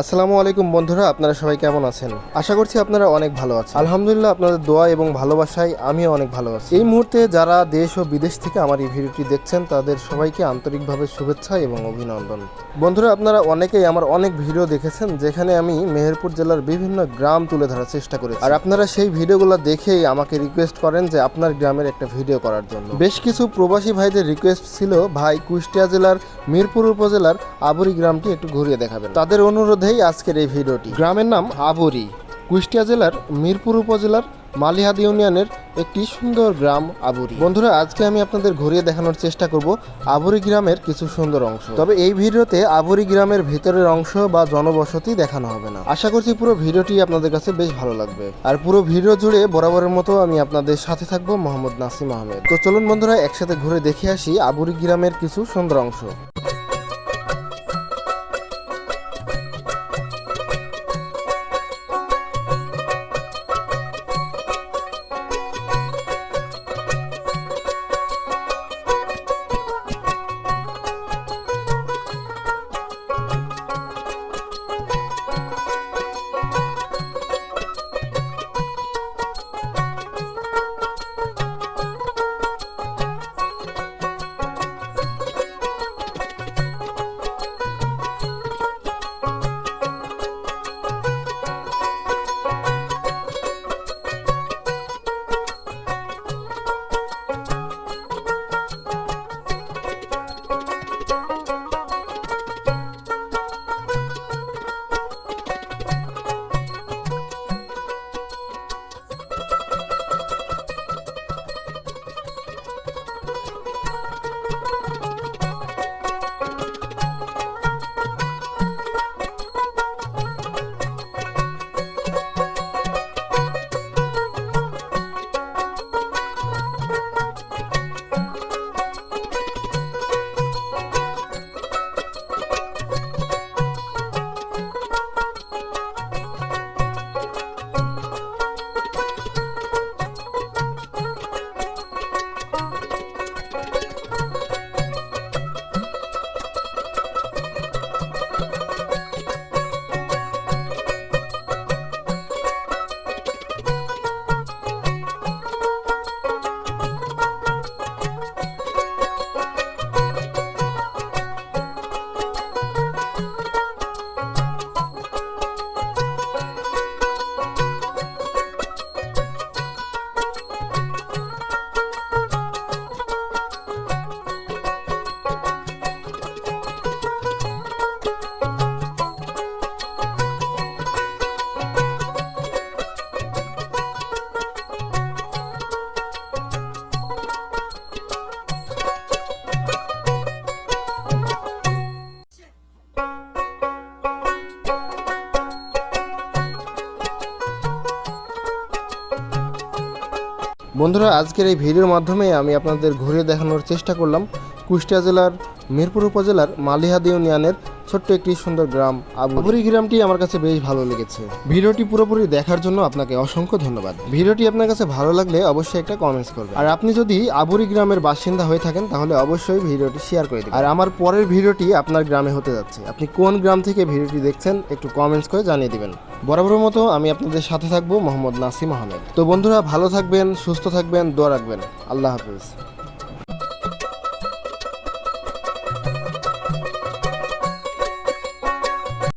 আসসালামু আলাইকুম বন্ধুরা, আপনারা সবাই কেমন আছেন? আশা করছি আপনারা অনেক ভালো আছেন। আলহামদুলিল্লাহ, আপনাদের দোয়া এবং ভালোবাসায় আমিও অনেক ভালো আছি। এই মুহূর্তে যারা দেশ ও বিদেশ থেকে আমার এই ভিডিওটি দেখছেন, তাদের সবাইকে আন্তরিকভাবে শুভেচ্ছা এবং অভিনন্দন। বন্ধুরা, আপনারা অনেকেই আমার অনেক ভিডিও দেখেছেন, যেখানে আমি মেহেরপুর জেলার বিভিন্ন গ্রাম তুলে ধরার চেষ্টা করেছি। আর আপনারা সেই ভিডিওগুলো দেখেই আমাকে রিকোয়েস্ট করেন যে আপনার গ্রামের একটা ভিডিও করার জন্য। বেশ কিছু প্রবাসী ভাইদের রিকোয়েস্ট ছিল, ভাই কুষ্টিয়া জেলার মিরপুর উপজেলার আবুরি গ্রামটি একটু ঘুরিয়ে দেখাবেন। তাদের অনুরোধেই আজকের এই ভিডিওটি। গ্রামের নাম আবুরি কুষ্টিয়া জেলার মিরপুর উপজেলার মালিহাদ ইউনিয়নের একটি সুন্দর গ্রাম আবুরি বন্ধুরা, আজকে আমি আপনাদের ঘুরিয়ে দেখানোর চেষ্টা করব আবুরি গ্রামের কিছু সুন্দর অংশ। তবে এই ভিডিওতে আবুরি গ্রামের ভিতরের অংশ বা জনবসতি দেখানো হবে না। আশা করছি পুরো ভিডিওটি আপনাদের কাছে বেশ ভালো লাগবে। আর পুরো ভিডিও জুড়ে বরাবরের মতো আমি আপনাদের সাথে থাকব মোহাম্মদ নাসিম আহমেদ। তো চলুন বন্ধুরা, একসাথে ঘুরে দেখে আসি আবুরি গ্রামের কিছু সুন্দর অংশ। বন্ধুরা, আজকের এই ভিডিওর মাধ্যমে আমি আপনাদের ঘুরে দেখানোর চেষ্টা করলাম কুষ্টিয়া জেলার মিরপুর উপজেলার মালিহাদ ইউনিয়নের ছোট্ট একটি সুন্দর গ্রাম আবুরি গ্রামটি আমার কাছে বেশ ভালো লেগেছে। ভিডিওটি পুরোপুরি দেখার জন্য আপনাকে অসংখ্য ধন্যবাদ। ভিডিওটি আপনার কাছে ভালো লাগলে অবশ্যই একটা কমেন্টস করবেন। আর আপনি যদি আবুরি গ্রামের বাসিন্দা হয়ে থাকেন, তাহলে অবশ্যই ভিডিওটি শেয়ার করে দিন আর আমার পরের ভিডিওটি আপনার গ্রামে হতে যাচ্ছে। আপনি কোন গ্রাম থেকে ভিডিওটি দেখছেন, একটু কমেন্টস করে জানিয়ে দিবেন। বরাবরের মতো আমি আপনাদের সাথে থাকব মোহাম্মদ নাসিম আহমেদ। তো বন্ধুরা, ভালো থাকবেন, সুস্থ থাকবেন, দোয়া রাখবেন। আল্লাহ হাফিজ।